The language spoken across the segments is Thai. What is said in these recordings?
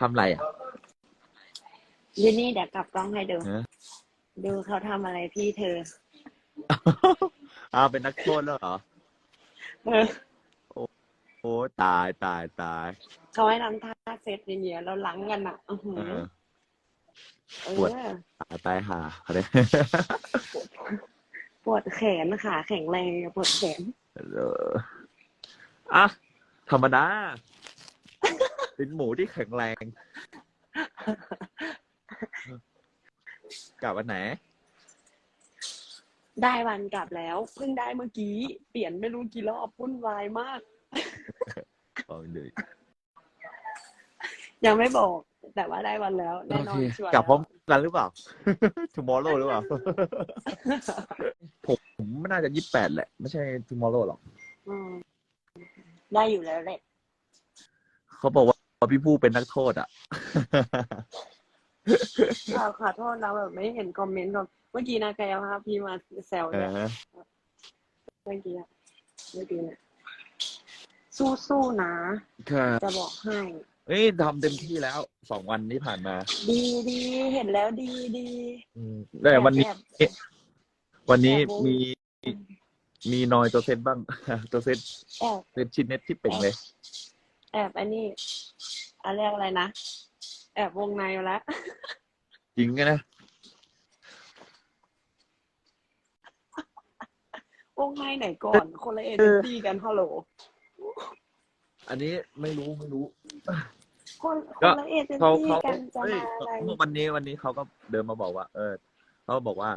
ทำอะไรอะยินนี่เดี๋ยวกลับกล้องให้ดู ฮะ ดูเขาทำอะไรพี่เธอ อ้าวเป็นนักโทษแล้วเหรอ เออโอ้ตายตายตายเขาให้ทำท่าเซตอย่างเงี้ยแล้วหลังกันอะอือหือเออ เอปวด อตายตายหาเขาเลยปวดแขนขาแข็งแรงปวดแขน เอออะธรรมดา เป็นหมูที่แข็งแรง กลับวันไหน ได้วันกลับแล้ว เพิ่งได้เมื่อกี้ เปลี่ยนไม่รู้กี่รอบวุ่นวายมากบอกเลยยังไม่บอก แต่ว่าได้วันแล้วแน่โอนอเคนชัวร์กลับพร้อมแล้วกันหรือเปล่า tomorrow หรือเปล่าผมผมไม่น่าจะยี่สิบแปดแหละ ไม่ใช่ tomorrow หรอก อืมได้อยู่แล้วแหละ เขาบอกว่า พี่ผู้เป็นนักโทษอะเราขอโทษเราแบบไม่เห็นคอมเมนต์ก่อนเมื่อกี้นะกายภาพพี่มาแซวเอเนี่ยอเมื่อกี้อะเมื่อกี้เนี่ยสู้ๆนะค่ะจะบอกให้ เอ้ยทำเต็มที่แล้วสองวันที่ผ่านมา ดีดีเห็นแล้วดีดีอืมแต่วันนี้ แอบแอบ วันนี้แอบวงมีมีนอยตัวเซตบ้าง ตัวเซตแอบ เซตชินเน็ตที่เป็นเลย แอบอันนี้อะไรยกอะไรนะ แอบวงในมาแล้ว จริงไงนะ วงในไหนก่อน คนละเอเจนซี่กันฮัลโหล อันนี้ไม่รู้ไม่รู้ คนคก็นละเอเจนเขาซี่เขากันจะเอ้ยมาอะไรวันนี้วันนี้เขาก็เดินมาบอกว่า เออเขาบอกว่า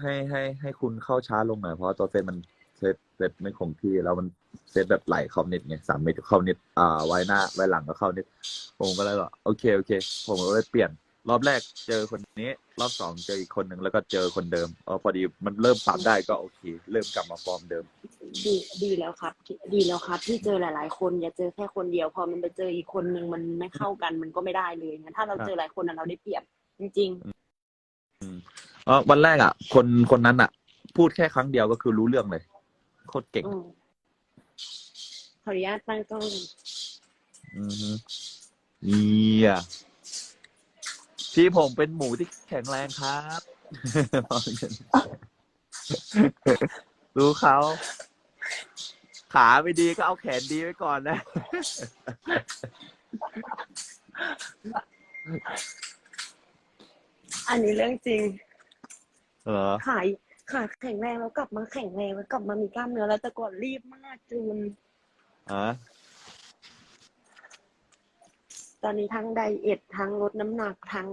ให้ให้ให้คุณเข้าช้าลงหน่อยเพราะตัวเซตมัน เซตเซตไม่คงที่แล้วมันเซตแบบไหลเข้าเน็ตไงสามเมตรเข้าเน็ตอ่าไว้หน้าไว้หลังก็เข้าเน็ตผมก็เลยบอกโอเคโอเค ผมก็เลยเปลี่ยน รอบแรกเจอคนนี้ รอบสองเจออีกคนหนึ่งแล้วก็เจอคนเดิมเออพอดีมันเริ่มปรับได้ก็โอเค เริ่มกลับมาฟอร์มเดิม ดีดีแล้วครับ ดีแล้วครับ ที่เจอหลาย ๆ คนอย่าเจอแค่คนเดียว พอมันไปเจออีกคนหนึ่งมันไม่เข้ากันมันก็ไม่ได้เลยงั้นถ้าเราเจอหลายคนน่ะเราได้เปรียบจริงเออวันแรกอะ คนคนนั้นอะ พูดแค่ครั้งเดียวก็คือรู้เรื่องเลย โคตรเก่งๆอืมขออนุญาตตั้งกล้องอือฮึเนี่ยที่ผมเป็นหมูที่แข็งแรงครับ ดูเขา ขาไม่ดีก็เอาแขนดีไว้ก่อนนะ อันนี้เรื่องจริง เหรอ ขา ขาแข็งแรงแล้วกลับมาแข็งแรงแล้วกลับมามีกล้ามเนื้อแล้วแต่ก่อนรีบมากจูนอะตอนนี้ทั้งไดเอททั้งลดน้ำหนักทั้ง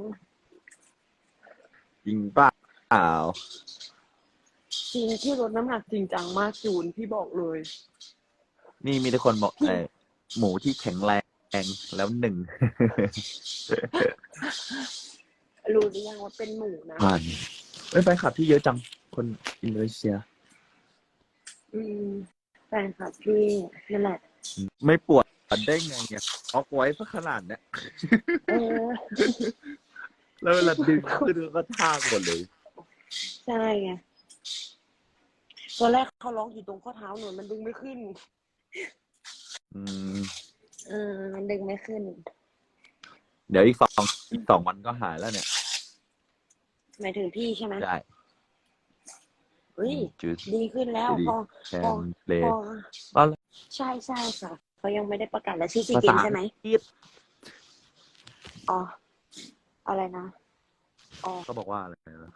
จริงเปล่าจริงที่ลดน้ำหนักจริงจังมากจูนพี่บอกเลย นี่มีแต่คนบอกไอ้หมูที่แข็งแรงแล้วหนึ่ง รู้หรือยังว่าเป็นหมูนะ ผ่านเอ้ยไปขับที่เยอะจัง คนอินโดนีเซีย อืมแฟนคลับพี่นั่นแหละไม่ปวดได้ไงเนี่ยออกไว้ซะขนาดเนี้ยเออแล้วเวลาดึงขึ้นก็ท่ากหมดเลยใช่ไงตอนแรกเขาร้องอยู่ตรงข้อเท้าหนูมันดึงไม่ขึ้น อืมเออ มันดึงไม่ขึ้น เดี๋ยวอีกสองอีกสองวันก็หายแล้วเนี่ยหมายถึงพี่ใช่ไหมได้ เฮ้ยจุดดีขึ้นแล้วดีพอแคนเลพออ๋อใช่ใช่ค่ะเขายังไม่ได้ประกาศแล้วชื่อซีภาเกษามใช่ไหมอังกฤษอ๋อ อะไรนะ อ๋อเขาบอกว่าอะไรนะ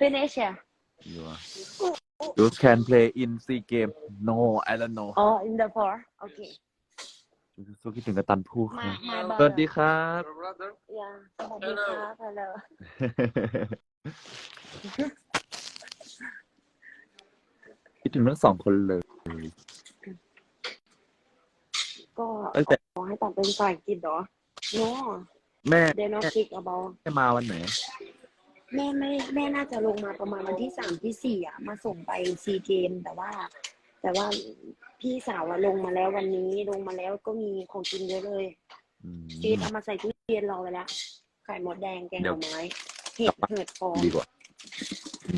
finish อะ you are you can play in sea game no I don't know อ๋อ in the four โอเค สู้คิดถึงกระตันพูดมามาสวัสดีครับอย่าสวัสดีครับฮัลโหลคิ ดถึงทั้งสองคนเลย ก็ตั้งแต่ ขอให้ตัดเป็นภาษาอังกฤษเหรอ no แม่ they not speak about แม่มาวันไหน แม่ไม่แม่น่าจะลงมาประมาณวันที่สามที่สี่อะ มาส่งไปซีเกมแต่ว่า แต่ว่าพี่สาวอะลงมาแล้ววันนี้ลงมาแล้วก็มีของกินเยอะเลยอืมจีนเอามาใส่ตู้เย็นรอไว้แล้วไข่มดแดงแกงหน่อไม้เห็ดเห็ดฟองดีกว่า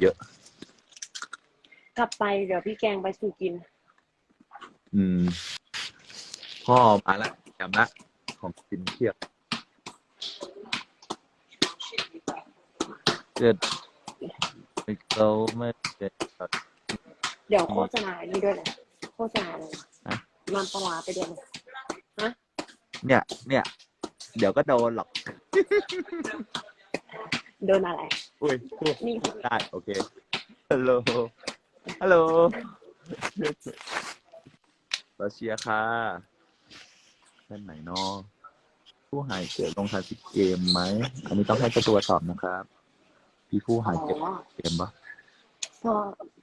เยอะ กลับไปเดี๋ยวพี่แกงไปสู่กิน อืม พ่อมาละจำละของกินเที่ยวเกิดเราไม่เด็ดเดี๋ยวโฆษณานี่ด้วยนะโฆษณาเลยมันำปลาหวาไปเดี๋ยวเนี่ย เนี่ย เดี๋ยวก็โดนหรอก โดนอะไร อุ้ย นี่ได้ โอเคฮัลโหล ฮัลโหลรัสเซียค่ะแค่ไหนเนาะผู้หายเกิดลงทันสิเกมไหม อันนี้ต้องให้เจ้าตัวตอบนะครับ พี่ผู้หายอ๋เก็บอเกมปะพอ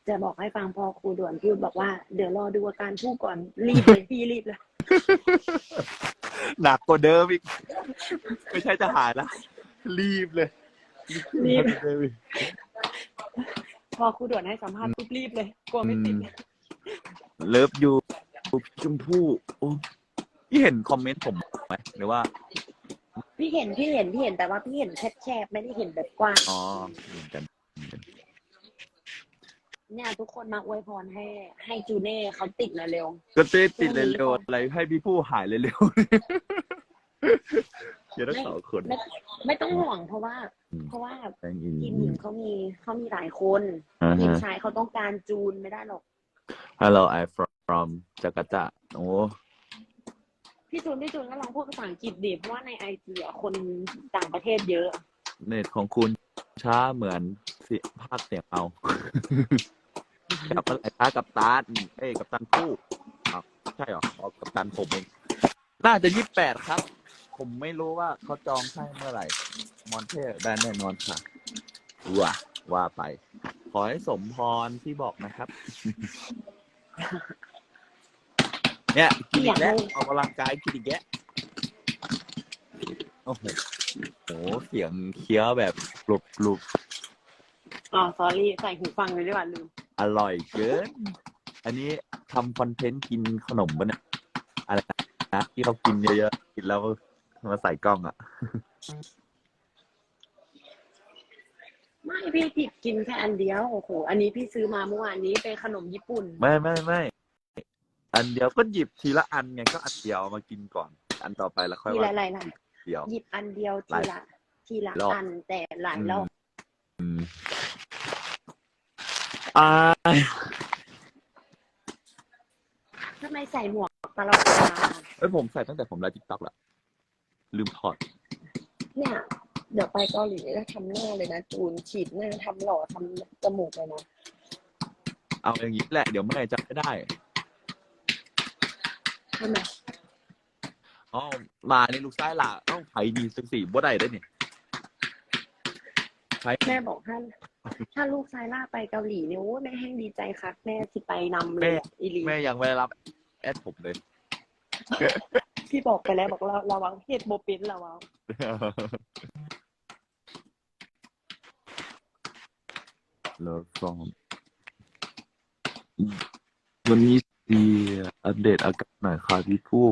จะบอกให้ฟังพอครูด่วนพูดบอกว่าเดี๋ยวรอดูอาการผู้ก่อนรีบเลยพี่รีบเลยหนักกว่าเดิมอีก ไม่ใช่จะหายละรีบเลยรีบเลย พอครูด่วนให้สัมภาษณ์ปุ๊บรีบเลย กลัวไม่ติดเลิฟยูชมพู่โอ้พี่เห็นคอมเมนต์ผมไหมหรือว่า พี่เห็นพี่เห็นพี่เห็นแต่ว่าพี่เห็นแคบๆไม่ได้เห็นแบบกว้างอ๋อเหมือนกันเนี่ยทุกคนมาอวยพรให้ ให้จูเน่เขาติดเร็วก็เต้ติดเร็วๆอะไรให้พี่ผู้หายเร็วๆ เดี๋ยวทั้งสองคนๆไม่ไม่ต้องห่วงเพราะว่าอืมเพราะว่าแตงอินทีมหญิงเขามีเขามีหลายคนอ่าทีมฮะชายเขาต้องการจูนไม่ได้หรอก Hello I from จาการ์ตาโอ้พี่จูนพี่จูนก็ลองพูดภาษาอังกฤษดิเพราะว่าในไอจีอะคนต่างประเทศเยอะ เน็ตของคุณช้าเหมือนเสียภาคเสียงเอากับอะไรช้ากับตาลเอ้ยกับตันผู้อ้าวใช่เหรออ๋อกับตันผมเองน่าจะยี่แปดครับ ผมไม่รู้ว่าเขาจองให้เมื่อไหร่ มอนเทสได้แน่นอนค่ะว่าว่าไป ขอให้สมพรที่บอกนะครับ เนี่ยกินอีกแล้วออกกำลังกายกินอีกแล้วโอ้โหโหเสียงเคี้ยวแบบกรุบกรุบอ๋อ sorry ใส่หูฟังเลยดีกว่าลืม อร่อยเกิน อันนี้ทำคอนเทนต์กินขนมปะเนี่ยอะไรนะที่เขากินเยอะๆกินแล้ว มาใส่กล้องอะไม่พี่ผิดกินแค่อันเดียวโอ้โหอันนี้พี่ซื้อมาเมื่อวานนี้เป็นขนมญี่ปุ่น ไม่ไม่ไม่อันเดียวก็หยิบทีละอันไงก็อันเดียวเอามากินก่อน อันต่อไปแล้วค่อยทีว่าละอะไรล่ะเดียว หยิบอันเดียวหลาทียละ ทีละรอบ อันแต่หลายรอบอืมอ่าทำไมใส่หมวกตลอดเวลาเอ้ยผมใส่ตั้งแต่ผมไลฟ์ทิกต็อกละ ลืมถอด เนี่ย เดี๋ยวไปเกาหลีแล้วทำหน้าเลยนะจูนฉีดหน้าทำหล่อทำจมูกเลยนะ เอาอย่างนี้แหละ เดี๋ยวเมื่อไหร่จะไม่ได้ทำไมอ๋อมาในลูกซ้ายหล่ะเอ้าไผดีสักสี่บ่ได้ได้เนี่ยไผแม่บอกถ้าถ้าลูกชายล่าไปเกาหลีเนี่ยโอ้ยแม่แห้งดีใจคักแม่สิไปนำเลยอะอีหลีแม่ยังไม่ได้รับ แอดผมเลย พี่บอกไปแล้วบอกเราเราเอาเฮ็ดโบเป็นเราเอาเลิฟฟอร์มวันนี้ดีอัปเดตอาการหน่อยค่ะพี่ผู้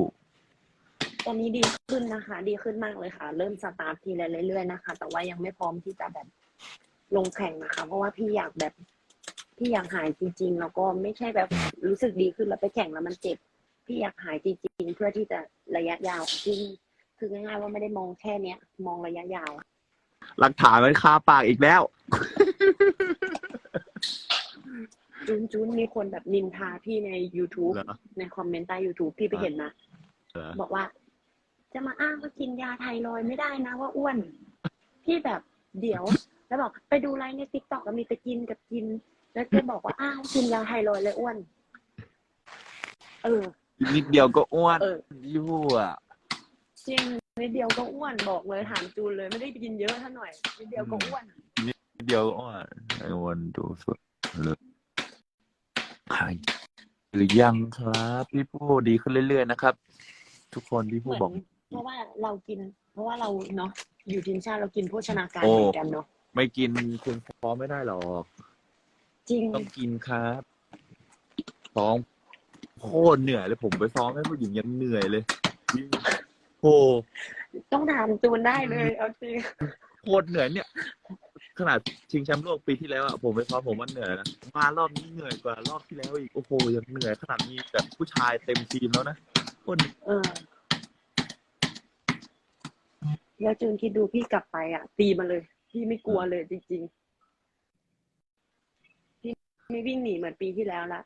ตอนนี้ดีขึ้นนะคะ ดีขึ้นมากเลยค่ะ เริ่มสตาร์ททีละเรื่อยๆนะคะ แต่ว่ายังไม่พร้อมที่จะแบบลงแข่งนะคะ เพราะว่าพี่อยากแบบพี่อยากหายจริง ๆ แล้วก็ไม่ใช่แบบรู้สึกดีขึ้นแล้วไปแข่งแล้วมันเจ็บ พี่อยากหายจริงๆ เพื่อที่จะระยะยาวที่คือง่ายๆว่าไม่ได้มองแค่เนี้ย มองระยะยาว หลักฐานมันคาปากอีกแล้วจูนจูนมีคนแบบนินทาพี่ใน YouTube เหรอ ในคอมเมนต์ใต้ YouTube พี่ไปเห็นนะเหรอบอกว่า จะมาอ้างว่ากินยาไทรอยด์ไม่ได้นะว่าอ้วน พี่แบบเดี๋ยว แล้วบอกไปดูไลน์ในติ๊กต็อกมีแต่กินกับกิน แล้วก็บอกว่าอ้าวกินยาไทรอยด์เลยอ้วน เออ อีกนิดเดียวก็อ้วนเออยู่อะจริงนิดเดียวก็อ้วนบอกเลยถามจูนเลยไม่ได้กินเยอะเท่าหน่อยนิดเดียวก็อ้วนนิดเดียวก็อ้วนไอ้วันดูสุดเลยหายหรือยังครับพี่ผู้ดีขึ้นเรื่อยๆนะครับ ทุกคนพี่เหผู้มือนบอก เพราะว่าเรากิน เพราะว่าเราเนาะอยู่ทีมชาติเรากินโภชนาการโอ้ เหมือนกันเนาะไม่กินคุณพร้อมไม่ได้หรอก จริงต้องกินครับซ้อม โคตรเหนื่อยเลยผมไปซ้อมให้ผู้หญิงยังเหนื่อยเลยโอ้ต้องถามจูนได้เลยเอาจริงโคตรเหนื่อยเนี่ย ขนาดชิงแชมป์โลกปีที่แล้วอะผมไปซ้อมผมว่าเหนื่อยนะมารอบนี้เหนื่อยกว่ารอบที่แล้วอีกโอ้โหยังเหนื่อยขนาดมีแบบผู้ชายเต็มทีมแล้วนะโคตรเออแล้วจูนคิดดูพี่กลับไปอะ ตีมาเลย พี่ไม่กลัวเลยจริงๆพี่ไม่วิ่งหนีเหมือนปีที่แล้วละ